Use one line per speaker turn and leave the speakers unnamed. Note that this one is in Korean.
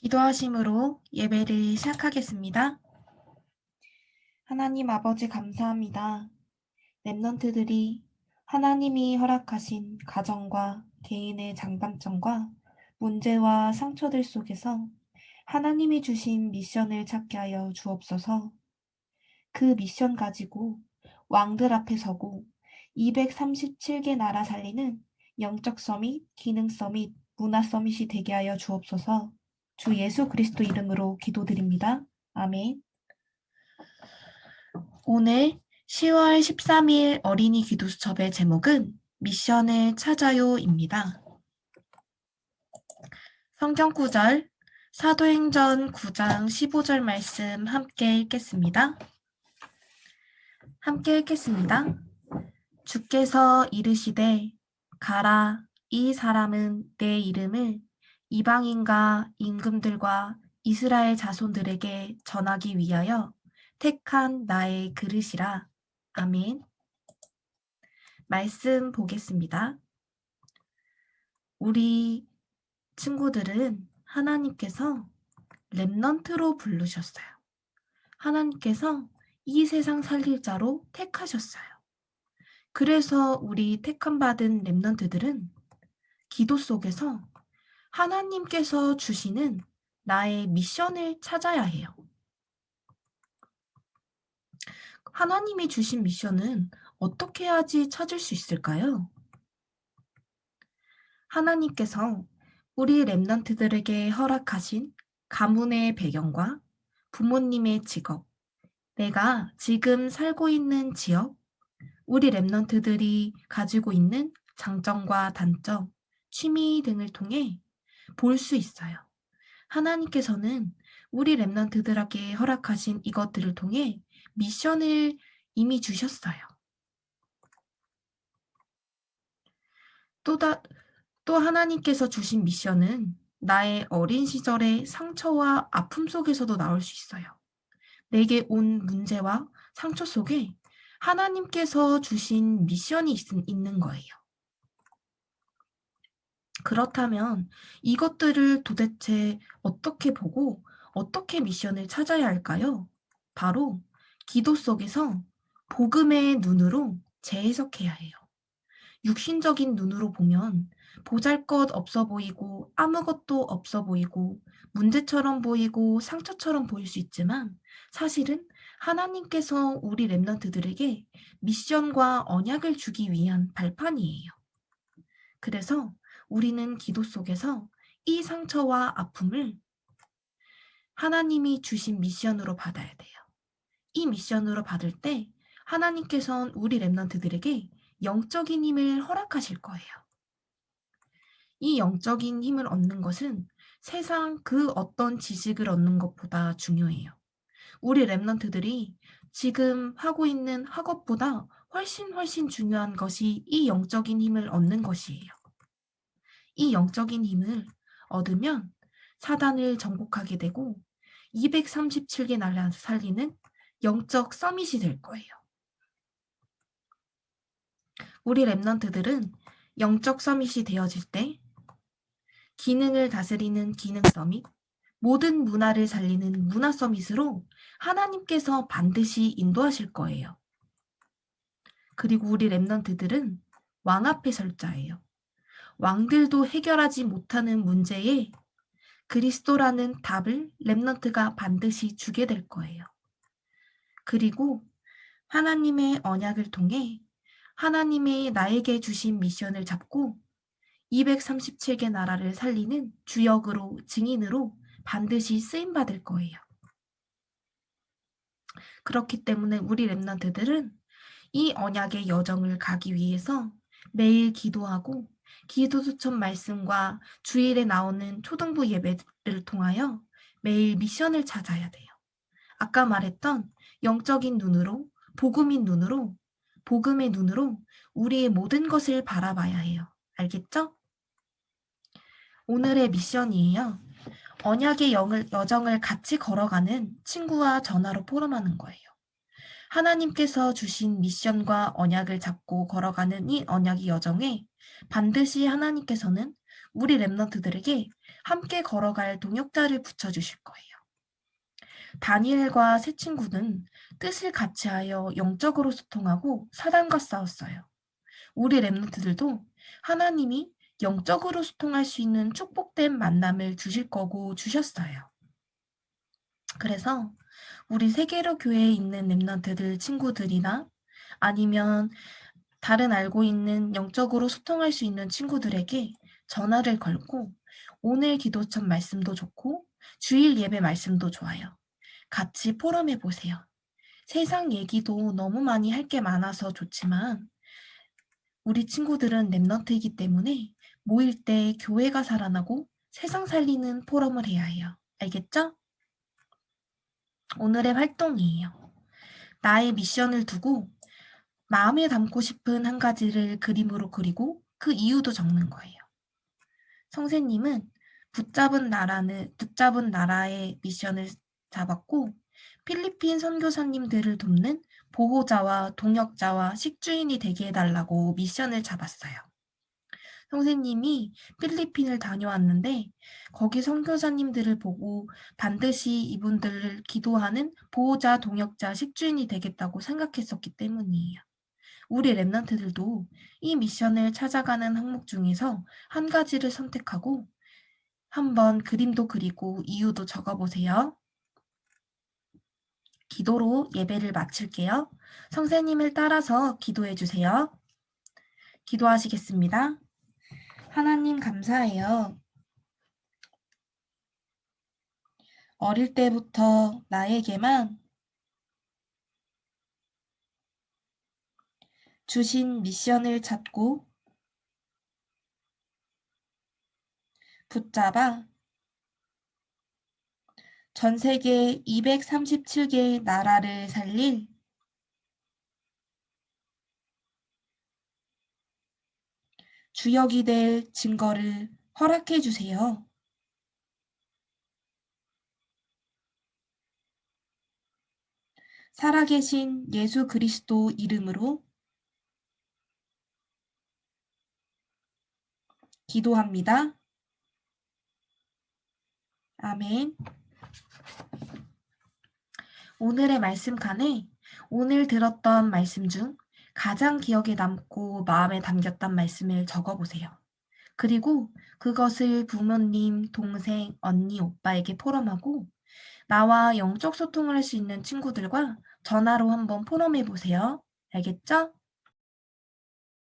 기도하심으로 예배를 시작하겠습니다. 하나님 아버지 감사합니다. 랩넌트들이 하나님이 허락하신 가정과 개인의 장단점과 문제와 상처들 속에서 하나님이 주신 미션을 찾게 하여 주옵소서. 그 미션 가지고 왕들 앞에 서고 237개 나라 살리는 영적 서밋, 기능 서밋, 문화 서밋이 되게 하여 주옵소서. 주 예수 그리스도 이름으로 기도드립니다. 아멘. 오늘 10월 13일 어린이 기도 수첩의 제목은 미션을 찾아요입니다. 성경 구절 사도행전 9장 15절 말씀 함께 읽겠습니다. 함께 읽겠습니다. 주께서 이르시되 가라 이 사람은 내 이름을 이방인과 임금들과 이스라엘 자손들에게 전하기 위하여 택한 나의 그릇이라. 아멘. 말씀 보겠습니다. 우리 친구들은 하나님께서 랩넌트로 부르셨어요. 하나님께서 이 세상 살릴 자로 택하셨어요. 그래서 우리 택함 받은 랩넌트들은 기도 속에서 하나님께서 주시는 나의 미션을 찾아야 해요. 하나님이 주신 미션은 어떻게 해야지 찾을 수 있을까요? 하나님께서 우리 랩런트들에게 허락하신 가문의 배경과 부모님의 직업, 내가 지금 살고 있는 지역, 우리 랩런트들이 가지고 있는 장점과 단점, 취미 등을 통해 볼 수 있어요. 하나님께서는 우리 랩런트들에게 허락하신 이것들을 통해 미션을 이미 주셨어요. 또다, 또 하나님께서 주신 미션은 나의 어린 시절의 상처와 아픔 속에서도 나올 수 있어요. 내게 온 문제와 상처 속에 하나님께서 주신 미션이 있, 있는 거예요. 그렇다면 이것들을 도대체 어떻게 보고 어떻게 미션을 찾아야 할까요? 바로 기도 속에서 복음의 눈으로 재해석해야 해요. 육신적인 눈으로 보면 보잘 것 없어 보이고 아무것도 없어 보이고 문제처럼 보이고 상처처럼 보일 수 있지만 사실은 하나님께서 우리 랩런트들에게 미션과 언약을 주기 위한 발판이에요. 그래서 우리는 기도 속에서 이 상처와 아픔을 하나님이 주신 미션으로 받아야 돼요. 이 미션으로 받을 때 하나님께서는 우리 랩런트들에게 영적인 힘을 허락하실 거예요. 이 영적인 힘을 얻는 것은 세상 그 어떤 지식을 얻는 것보다 중요해요. 우리 랩런트들이 지금 하고 있는 학업보다 훨씬 훨씬 중요한 것이 이 영적인 힘을 얻는 것이에요. 이 영적인 힘을 얻으면 사단을 정복하게 되고 237개 나라 살리는 영적 서밋이 될 거예요. 우리 랩런트들은 영적 서밋이 되어질 때 기능을 다스리는 기능 서밋, 모든 문화를 살리는 문화 서밋으로 하나님께서 반드시 인도하실 거예요. 그리고 우리 랩런트들은 왕 앞에 설 자예요. 왕들도 해결하지 못하는 문제에 그리스도라는 답을 랩넌트가 반드시 주게 될 거예요. 그리고 하나님의 언약을 통해 하나님의 나에게 주신 미션을 잡고 237개 나라를 살리는 주역으로 증인으로 반드시 쓰임 받을 거예요. 그렇기 때문에 우리 랩런트들은 이 언약의 여정을 가기 위해서 매일 기도하고 기도 수천 말씀과 주일에 나오는 초등부 예배를 통하여 매일 미션을 찾아야 돼요. 아까 말했던 영적인 눈으로, 복음인 눈으로, 복음의 눈으로 우리의 모든 것을 바라봐야 해요. 알겠죠? 오늘의 미션이에요. 언약의 여정을 같이 걸어가는 친구와 전화로 포럼하는 거예요. 하나님께서 주신 미션과 언약을 잡고 걸어가는 이 언약의 여정에 반드시 하나님께서는 우리 랩런트들에게 함께 걸어갈 동역자를 붙여주실 거예요. 다니엘과 세 친구는 뜻을 같이하여 영적으로 소통하고 사단과 싸웠어요. 우리 랩노트들도 하나님이 영적으로 소통할 수 있는 축복된 만남을 주실 거고 주셨어요. 그래서 우리 세계로 교회에 있는 랩런트들 친구들이나 아니면 다른 알고 있는 영적으로 소통할 수 있는 친구들에게 전화를 걸고 오늘 기도천 말씀도 좋고 주일 예배 말씀도 좋아요. 같이 포럼해 보세요. 세상 얘기도 너무 많이 할 게 많아서 좋지만 우리 친구들은 랩너트이기 때문에 모일 때 교회가 살아나고 세상 살리는 포럼을 해야 해요. 알겠죠? 오늘의 활동이에요. 나의 미션을 두고 마음에 담고 싶은 한 가지를 그림으로 그리고 그 이유도 적는 거예요. 성세님은 붙잡은 나라는 붙잡은 나라의 미션을 잡았고 필리핀 선교사님들을 돕는 보호자와 동역자와 식주인이 되게 해달라고 미션을 잡았어요. 선생님이 필리핀을 다녀왔는데 거기 선교사님들을 보고 반드시 이분들을 기도하는 보호자, 동역자, 식주인이 되겠다고 생각했었기 때문이에요. 우리 랩런트들도 이 미션을 찾아가는 항목 중에서 한 가지를 선택하고 한번 그림도 그리고 이유도 적어보세요. 기도로 예배를 마칠게요. 성세님을 따라서 기도해 주세요. 기도하시겠습니다. 하나님 감사해요. 어릴 때부터 나에게만 주신 미션을 잡고 붙잡아 전 세계 237개의 나라를 살릴 주역이 될 증거를 허락해 주세요. 살아계신 예수 그리스도 이름으로 기도합니다. 아멘. 오늘의 말씀 칸에 오늘 들었던 말씀 중 가장 기억에 남고 마음에 담겼던 말씀을 적어보세요. 그리고 그것을 부모님, 동생, 언니, 오빠에게 포럼하고 나와 영적 소통을 할 수 있는 친구들과 전화로 한번 포럼해 보세요. 알겠죠?